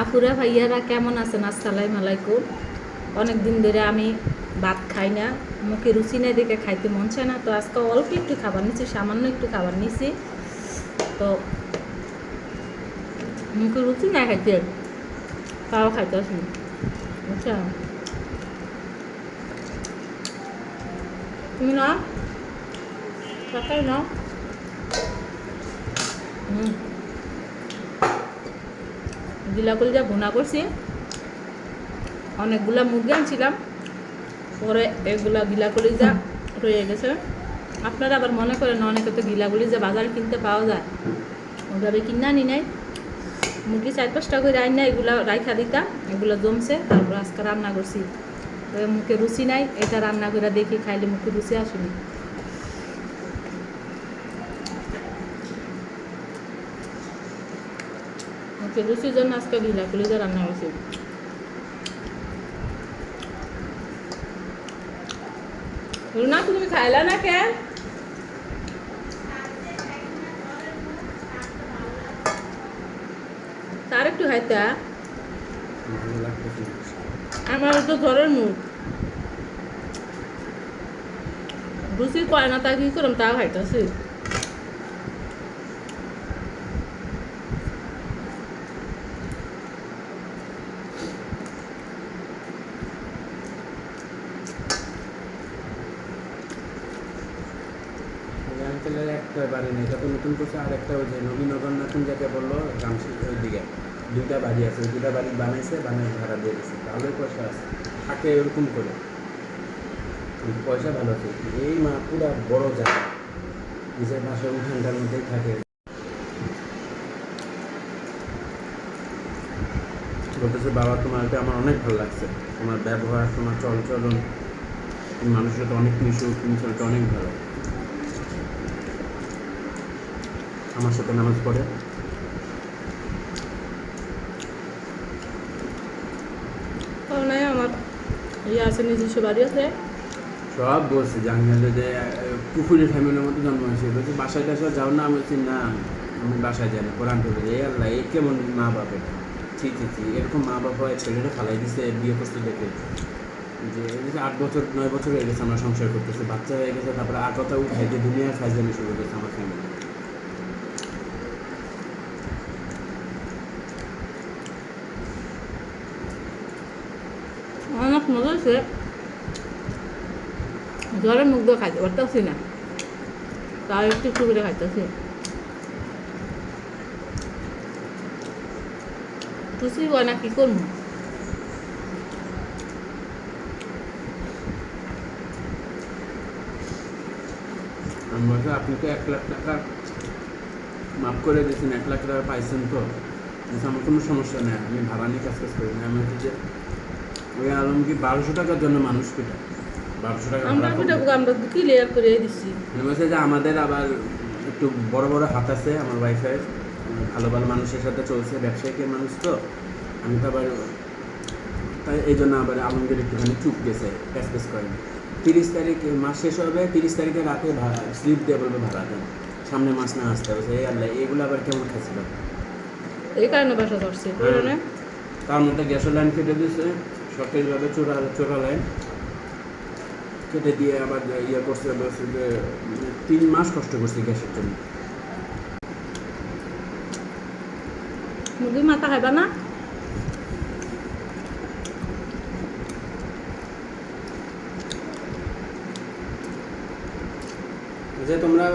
আপুরা ভাইয়ারা কেমন আছেন? আসসালামু আলাইকুম। অনেক দিন ধরে আমি ভাত খাই না, মুখে রুচি নেই দেখে খাইতে মন চায় না। তো আজকে অল্প একটু খাবার নিচ্ছি সামান্য একটু খাবার নিছি। তো মুখে রুচি না খাইতে, তাও খাইতে আসি বুঝছা তুমি না সকাল না হুম। গিলা কলিজা ভুনা করছি, অনেকগুলা মুরগি আনছিলাম, পরে এগুলা গিলা কলিজা রয়ে গেছে। আপনারা আবার মনে করেন অনেকে তো গিলা কলিজা বাজারে কিনতে পাওয়া যায়, ওইভাবে কিনা নি নাই। মুরগি চার পাঁচটা করে আইন না এগুলা রাইখা দিতাম এগুলো জমছে, তারপর আজকে রান্না করছি। মুখে রুচি নাই, এটা রান্না করে দেখি, খাইলে মুখে রুচি আসেনি রুচির জন্য আজকে গিলা কলিজা রান্না করছি রুনা, তুমি খাইলা না কে? তার একটু খাইতা। আমার তো জ্বরের মুখ। রুচি কয় না তা কি করম তা খাইতেছি ওই আঙ্কেলের একটা বাড়ি এটা তো নতুন করছে আর একটা ওই যে নবীনগর নতুন যাকে বলল রামশি ওই দিকে দুইটা বাড়ি আছে, ওই দুইটা বাড়ি বানাইছে বানাই ভাড়া দিয়ে দিচ্ছে তাহলে পয়সা আছে। থাকে এরকম করে। পয়সা ভালো আছে। এই মা পুরা বড় জায়গা নিজের পাশে উঠানটার মধ্যেই থাকে। বলতেছে, বাবা, তোমাকে আমার অনেক ভালো লাগছে। তোমার ব্যবহার, তোমার চল চলন মানুষের অনেক মিশুক, তুমি ছেলেটা অনেক ভালো। আমার সাথে নামাজ পড়ে। আমার ইয়ে আছে নিজস্ব বাড়ি আছে। সব বলছে জাঙ্গাল যে পুকুরের ফ্যামিলির মতো জন্ম হয়েছে। বলছে বাসায় টাসায় যাও না? আমি বলছি না আমি বাসায় যাই না। কোরআন পড়ে এই আল্লাহ এই কেমন মা বাপের ঠিক ঠিক এরকম মা বাবা ছেলেটা ফালাই দিছে বিয়ে করতে দেখে। যে আট বছর নয় বছর হয়ে গেছে আমরা সংসার করতেছি বাচ্চা হয়ে গেছে তারপরে আর কথা উঠাই যে দুনিয়ার ফাইজামি শুরু করেছে আমার ফ্যামিলি অনেক মজা হয়েছে জ্বরের মুখ দিয়ে খাইতে পারতেছি না। তাও একটু একটু করে খাইতেছি। খুশি হয় না কি করব আপনি তো এক লাখ টাকা মাফ করে দিয়েছেন, এক লাখ টাকা পাইছেন তো। আমার কোনো সমস্যা নেই, আমি ভাড়া নিয়ে কাজ কাজ করি না। আমি যে ওই আলম কি বারোশো টাকার জন্য মানুষ পেটা? বারোশো টাকা আমরা ভাড়া আমরা ক্লিয়ার করে দিচ্ছি যে আমাদের আবার একটু বড় বড় হাত আছে আমার ওয়াইফাই ভালো ভালো মানুষের সাথে চলছে ব্যবসায়িকের মানুষ তো। আমি তো আবার তাই এই জন্য আবার আলমগীর একটুখানি চুপ গেছে প্যাস প্যাস করেন তিরিশ তারিখ মাস শেষ হবে তিরিশ তারিখে রাতে ভাড়া স্লিপ দিয়ে বলবে ভাড়া দেন। সামনে মাস না আসতে হবে এই আল্লাহ এগুলো আবার কেমন খাচ্ছিল? এই কারণে বাসা ধরছে তার মধ্যে গ্যাসের লাইন কেটে দিয়েছে। সরকারিভাবে চোরা চোরা লাইন কেটে দিয়ে আবার ইয়ে করছে যে তিন মাস কষ্ট করছে গ্যাসের জন্য। মুরগির মাথা খাইবা না? যে তোমরা